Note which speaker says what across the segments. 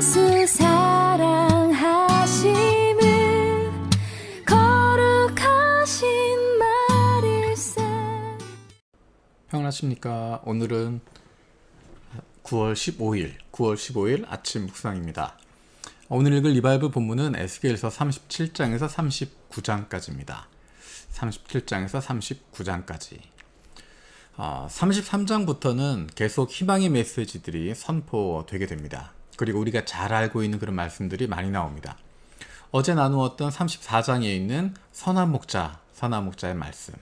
Speaker 1: 예수 사랑하심을 거룩하신 말일세
Speaker 2: 평안하십니까? 오늘은 9월 15일, 9월 15일 아침 묵상입니다. 오늘 읽을 리바이브 본문은 에스겔서 37장에서 39장까지입니다. 37장에서 39장까지. 어, 33장부터는 계속 희망의 메시지들이 선포되게 됩니다. 그리고 우리가 잘 알고 있는 그런 말씀들이 많이 나옵니다. 어제 나누었던 34장에 있는 선한 목자, 선한 목자의 말씀.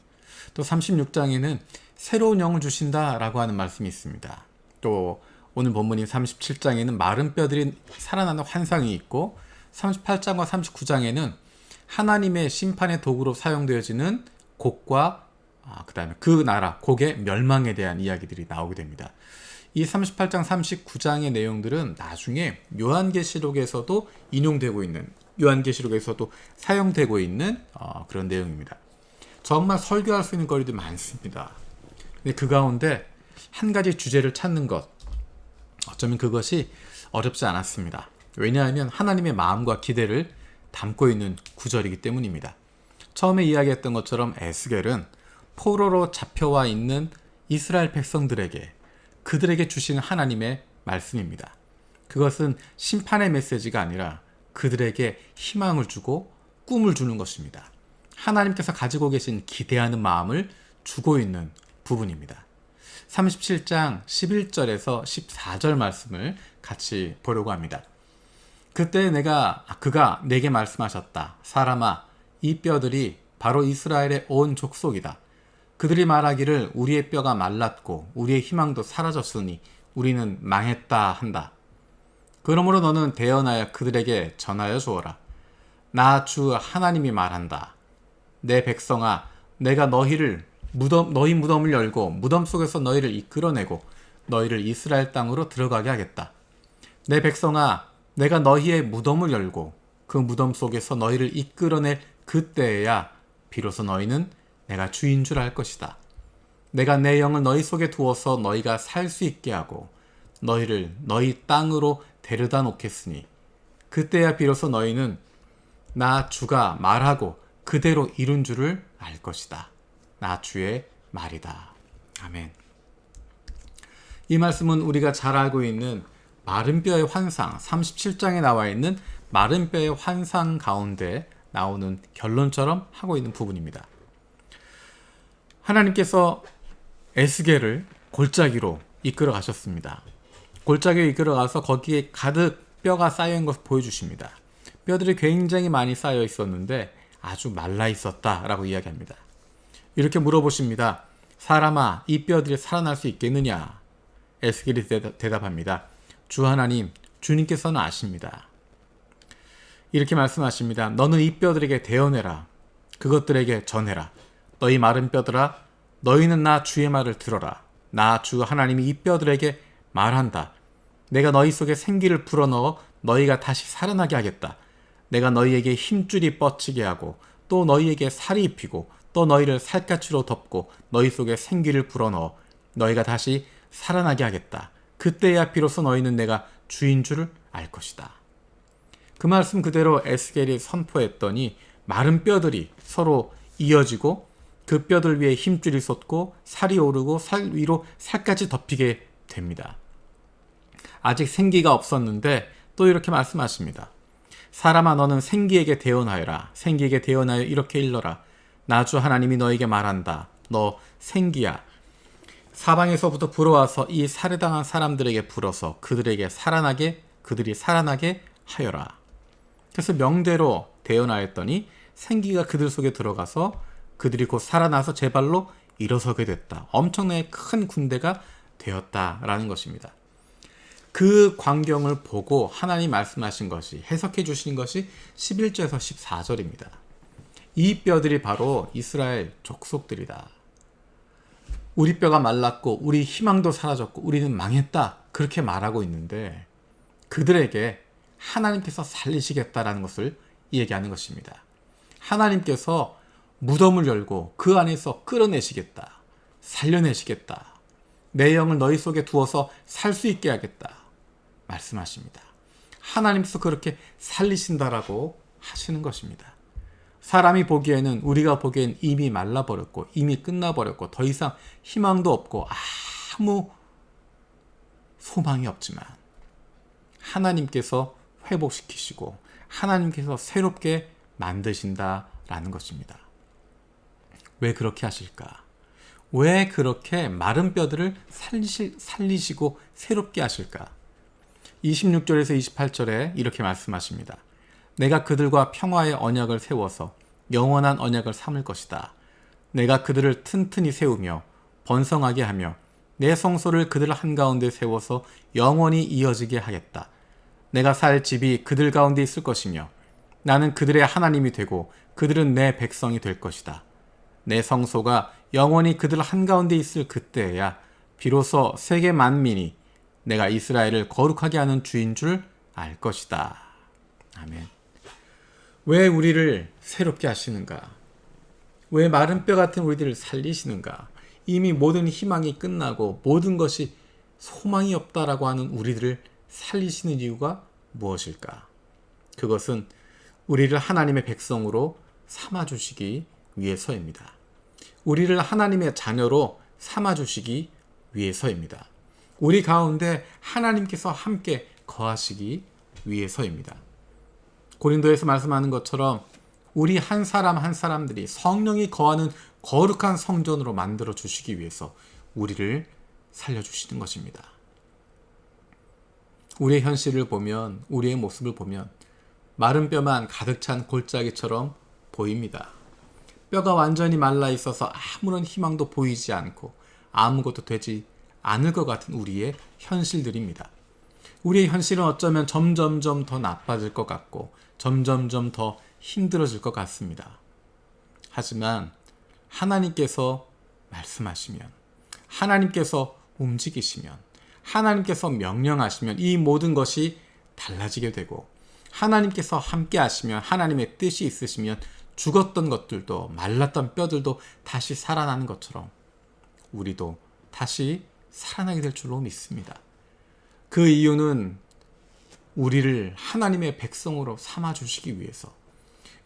Speaker 2: 또 36장에는 새로운 영을 주신다라고 하는 말씀이 있습니다. 또 오늘 본문인 37장에는 마른 뼈들이 살아나는 환상이 있고 38장과 39장에는 하나님의 심판의 도구로 사용되어지는 곡과 아, 그다음에 그 나라 곡의 멸망에 대한 이야기들이 나오게 됩니다. 이 38장 39장의 내용들은 나중에 요한계시록에서도 인용되고 있는 요한계시록에서도 사용되고 있는 어, 그런 내용입니다. 정말 설교할 수 있는 거리도 많습니다. 근데 그 가운데 한 가지 주제를 찾는 것 어쩌면 그것이 어렵지 않았습니다. 왜냐하면 하나님의 마음과 기대를 담고 있는 구절이기 때문입니다. 처음에 이야기했던 것처럼 에스겔은 포로로 잡혀와 있는 이스라엘 백성들에게 그들에게 주시는 하나님의 말씀입니다. 그것은 심판의 메시지가 아니라 그들에게 희망을 주고 꿈을 주는 것입니다. 하나님께서 가지고 계신 기대하는 마음을 주고 있는 부분입니다. 37장 11절에서 14절 말씀을 같이 보려고 합니다. 그때 내가 그가 내게 말씀하셨다. 사람아 이 뼈들이 바로 이스라엘의 온 족속이다. 그들이 말하기를 우리의 뼈가 말랐고 우리의 희망도 사라졌으니 우리는 망했다 한다. 그러므로 너는 대언하여 그들에게 전하여 주어라. 나 주 하나님이 말한다. 내 백성아 내가 너희를 무덤 너희 무덤을 열고 무덤 속에서 너희를 이끌어내고 너희를 이스라엘 땅으로 들어가게 하겠다. 내 백성아 내가 너희의 무덤을 열고 그 무덤 속에서 너희를 이끌어낼 그때에야 비로소 너희는 내가 주인 줄 알 것이다. 내가 내 영을 너희 속에 두어서 너희가 살 수 있게 하고 너희를 너희 땅으로 데려다 놓겠으니 그때야 비로소 너희는 나 주가 말하고 그대로 이룬 줄을 알 것이다. 나 주의 말이다. 아멘. 이 말씀은 우리가 잘 알고 있는 마른 뼈의 환상 37장에 나와 있는 마른 뼈의 환상 가운데 나오는 결론처럼 하고 있는 부분입니다. 하나님께서 에스겔을 골짜기로 이끌어 가셨습니다. 골짜기로 이끌어 가서 거기에 가득 뼈가 쌓여 있는 것을 보여주십니다. 뼈들이 굉장히 많이 쌓여 있었는데 아주 말라 있었다라고 이야기합니다. 이렇게 물어보십니다. 사람아, 이 뼈들이 살아날 수 있겠느냐? 에스겔이 대답합니다. 주 하나님, 주님께서는 아십니다. 이렇게 말씀하십니다. 너는 이 뼈들에게 대언해라. 그것들에게 전해라. 너희 마른 뼈들아, 너희는 나 주의 말을 들어라. 나 주 하나님이 이 뼈들에게 말한다. 내가 너희 속에 생기를 불어넣어 너희가 다시 살아나게 하겠다. 내가 너희에게 힘줄이 뻗치게 하고 또 너희에게 살이 입히고 또 너희를 살갗으로 덮고 너희 속에 생기를 불어넣어 너희가 다시 살아나게 하겠다. 그때야 비로소 너희는 내가 주인 줄을 알 것이다. 그 말씀 그대로 에스겔이 선포했더니 마른 뼈들이 서로 이어지고 그 뼈들 위에 힘줄이 솟고 살이 오르고 살 위로 살까지 덮이게 됩니다. 아직 생기가 없었는데 또 이렇게 말씀하십니다. 사람아 너는 생기에게 대언하여라. 생기에게 대언하여 이렇게 일러라. 나주 하나님이 너에게 말한다. 너 생기야. 사방에서부터 불어와서 이 살해당한 사람들에게 불어서 그들에게 살아나게 그들이 살아나게 하여라. 그래서 명대로 대언하였더니 생기가 그들 속에 들어가서 그들이 곧 살아나서 제 발로 일어서게 됐다. 엄청나게 큰 군대가 되었다라는 것입니다. 그 광경을 보고 하나님 말씀하신 것이 해석해 주신 것이 11절에서 14절입니다. 이 뼈들이 바로 이스라엘 족속들이다. 우리 뼈가 말랐고 우리 희망도 사라졌고 우리는 망했다. 그렇게 말하고 있는데 그들에게 하나님께서 살리시겠다라는 것을 얘기하는 것입니다. 하나님께서 무덤을 열고 그 안에서 끌어내시겠다. 살려내시겠다. 내 영을 너희 속에 두어서 살 수 있게 하겠다. 말씀하십니다. 하나님께서 그렇게 살리신다라고 하시는 것입니다. 사람이 보기에는 우리가 보기엔 이미 말라버렸고 이미 끝나버렸고 더 이상 희망도 없고 아무 소망이 없지만 하나님께서 회복시키시고 하나님께서 새롭게 만드신다라는 것입니다. 왜 그렇게 하실까? 왜 그렇게 마른 뼈들을 살리시, 살리시고 새롭게 하실까? 26절에서 28절에 이렇게 말씀하십니다. 내가 그들과 평화의 언약을 세워서 영원한 언약을 삼을 것이다. 내가 그들을 튼튼히 세우며 번성하게 하며 내 성소를 그들 한가운데 세워서 영원히 이어지게 하겠다. 내가 살 집이 그들 가운데 있을 것이며 나는 그들의 하나님이 되고 그들은 내 백성이 될 것이다. 내 성소가 영원히 그들 한가운데 있을 그때야 비로소 세계 만민이 내가 이스라엘을 거룩하게 하는 주인 줄 알 것이다. 아멘. 왜 우리를 새롭게 하시는가? 왜 마른 뼈 같은 우리들을 살리시는가? 이미 모든 희망이 끝나고 모든 것이 소망이 없다라고 하는 우리들을 살리시는 이유가 무엇일까? 그것은 우리를 하나님의 백성으로 삼아주시기 위해서입니다. 우리를 하나님의 자녀로 삼아주시기 위해서입니다. 우리 가운데 하나님께서 함께 거하시기 위해서입니다. 고린도에서 말씀하는 것처럼 우리 한 사람 한 사람들이 성령이 거하는 거룩한 성전으로 만들어 주시기 위해서 우리를 살려 주시는 것입니다. 우리의 현실을 보면 우리의 모습을 보면 마른 뼈만 가득 찬 골짜기처럼 보입니다. 뼈가 완전히 말라 있어서 아무런 희망도 보이지 않고 아무것도 되지 않을 것 같은 우리의 현실들입니다. 우리의 현실은 어쩌면 점점점 더 나빠질 것 같고 점점점 더 힘들어질 것 같습니다. 하지만 하나님께서 말씀하시면 하나님께서 움직이시면 하나님께서 명령하시면 이 모든 것이 달라지게 되고 하나님께서 함께 하시면 하나님의 뜻이 있으시면 죽었던 것들도 말랐던 뼈들도 다시 살아나는 것처럼 우리도 다시 살아나게 될 줄로 믿습니다. 그 이유는 우리를 하나님의 백성으로 삼아 주시기 위해서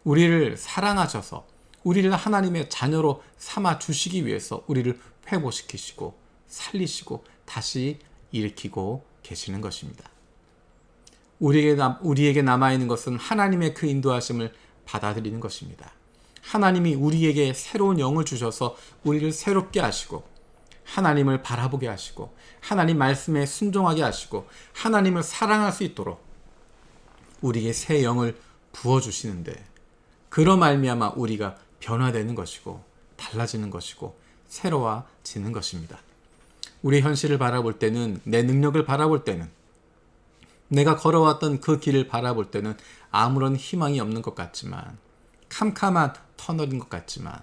Speaker 2: 우리를 사랑하셔서 우리를 하나님의 자녀로 삼아 주시기 위해서 우리를 회복시키시고 살리시고 다시 일으키고 계시는 것입니다. 우리에게, 남, 우리에게 남아있는 것은 하나님의 그 인도하심을 받아들이는 것입니다. 하나님이 우리에게 새로운 영을 주셔서 우리를 새롭게 하시고 하나님을 바라보게 하시고 하나님 말씀에 순종하게 하시고 하나님을 사랑할 수 있도록 우리에게 새 영을 부어 주시는데 그러 말미암아 우리가 변화되는 것이고 달라지는 것이고 새로워지는 것입니다. 우리 현실을 바라볼 때는 내 능력을 바라볼 때는 내가 걸어왔던 그 길을 바라볼 때는 아무런 희망이 없는 것 같지만 캄캄한 터널인 것 같지만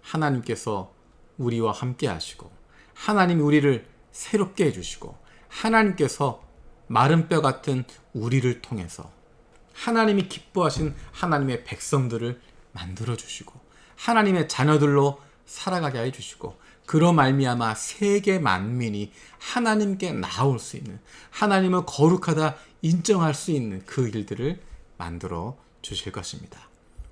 Speaker 2: 하나님께서 우리와 함께 하시고 하나님이 우리를 새롭게 해주시고 하나님께서 마른 뼈 같은 우리를 통해서 하나님이 기뻐하신 하나님의 백성들을 만들어 주시고 하나님의 자녀들로 살아가게 해 주시고 그로 말미암아 세계 만민이 하나님께 나올 수 있는 하나님을 거룩하다 인정할 수 있는 그 일들을 만들어 주실 것입니다.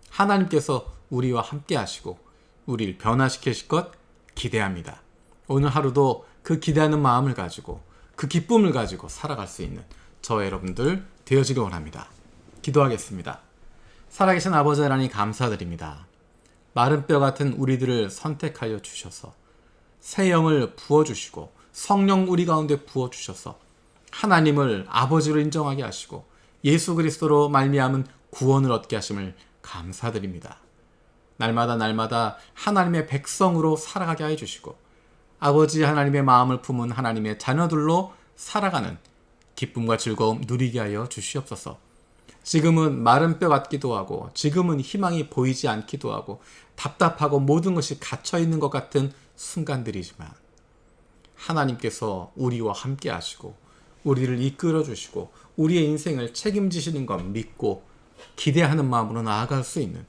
Speaker 2: 하나님께서 우리와 함께 하시고 우리를 변화시키실 것 기대합니다. 오늘 하루도 그 기대하는 마음을 가지고 그 기쁨을 가지고 살아갈 수 있는 저 여러분들 되어지길 원합니다. 기도하겠습니다. 살아계신 아버지 하나님 감사드립니다. 마른 뼈 같은 우리들을 선택하여 주셔서 새 영을 부어 주시고 성령 우리 가운데 부어 주셔서 하나님을 아버지로 인정하게 하시고 예수 그리스도로 말미암은 구원을 얻게 하심을 감사드립니다. 날마다 날마다 하나님의 백성으로 살아가게 해 주시고 아버지 하나님의 마음을 품은 하나님의 자녀들로 살아가는 기쁨과 즐거움 누리게 하여 주시옵소서. 지금은 마른 뼈 같기도 하고, 지금은 희망이 보이지 않기도 하고, 답답하고 모든 것이 갇혀 있는 것 같은 순간들이지만, 하나님께서 우리와 함께 하시고, 우리를 이끌어 주시고, 우리의 인생을 책임지시는 것 믿고, 기대하는 마음으로 나아갈 수 있는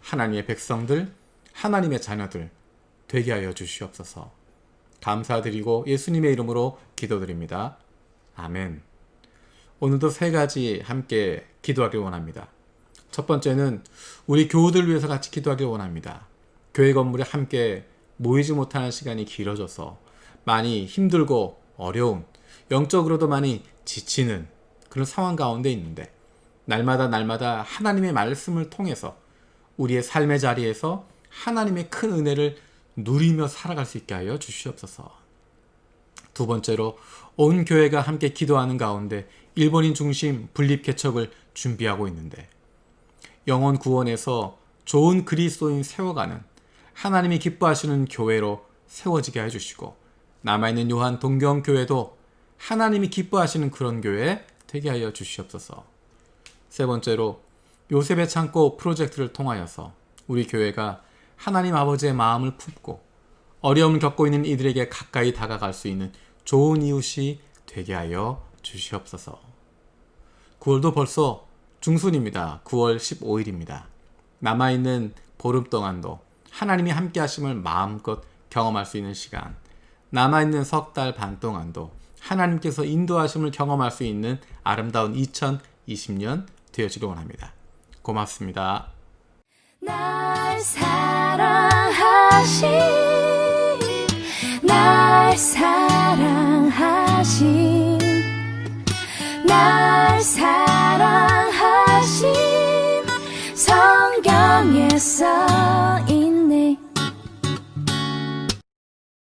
Speaker 2: 하나님의 백성들, 하나님의 자녀들 되게 하여 주시옵소서. 감사드리고 예수님의 이름으로 기도드립니다. 아멘. 오늘도 세 가지 함께 기도하길 원합니다. 첫 번째는 우리 교우들 위해서 같이 기도하길 원합니다. 교회 건물에 함께 모이지 못하는 시간이 길어져서 많이 힘들고 어려운, 영적으로도 많이 지치는 그런 상황 가운데 있는데, 날마다 날마다 하나님의 말씀을 통해서 우리의 삶의 자리에서 하나님의 큰 은혜를 누리며 살아갈 수 있게 하여 주시옵소서. 두 번째로 온 교회가 함께 기도하는 가운데 일본인 중심 분립 개척을 준비하고 있는데 영혼 구원에서 좋은 그리스도인 세워가는 하나님이 기뻐하시는 교회로 세워지게 해주시고 남아있는 요한 동경 교회도 하나님이 기뻐하시는 그런 교회 되게 하여 주시옵소서. 세 번째로 요셉의 창고 프로젝트를 통하여서 우리 교회가 하나님 아버지의 마음을 품고 어려움을 겪고 있는 이들에게 가까이 다가갈 수 있는 좋은 이웃이 되게 하여 주시옵소서. 9월도 벌써 중순입니다. 9월 15일입니다. 남아있는 보름 동안도 하나님이 함께 하심을 마음껏 경험할 수 있는 시간, 남아있는 석 달 반 동안도 하나님께서 인도하심을 경험할 수 있는 아름다운 2020년 되어지길 원합니다. 고맙습니다.
Speaker 1: 날 사랑하신 날 사랑하신 날 사랑하신 성경에 써있는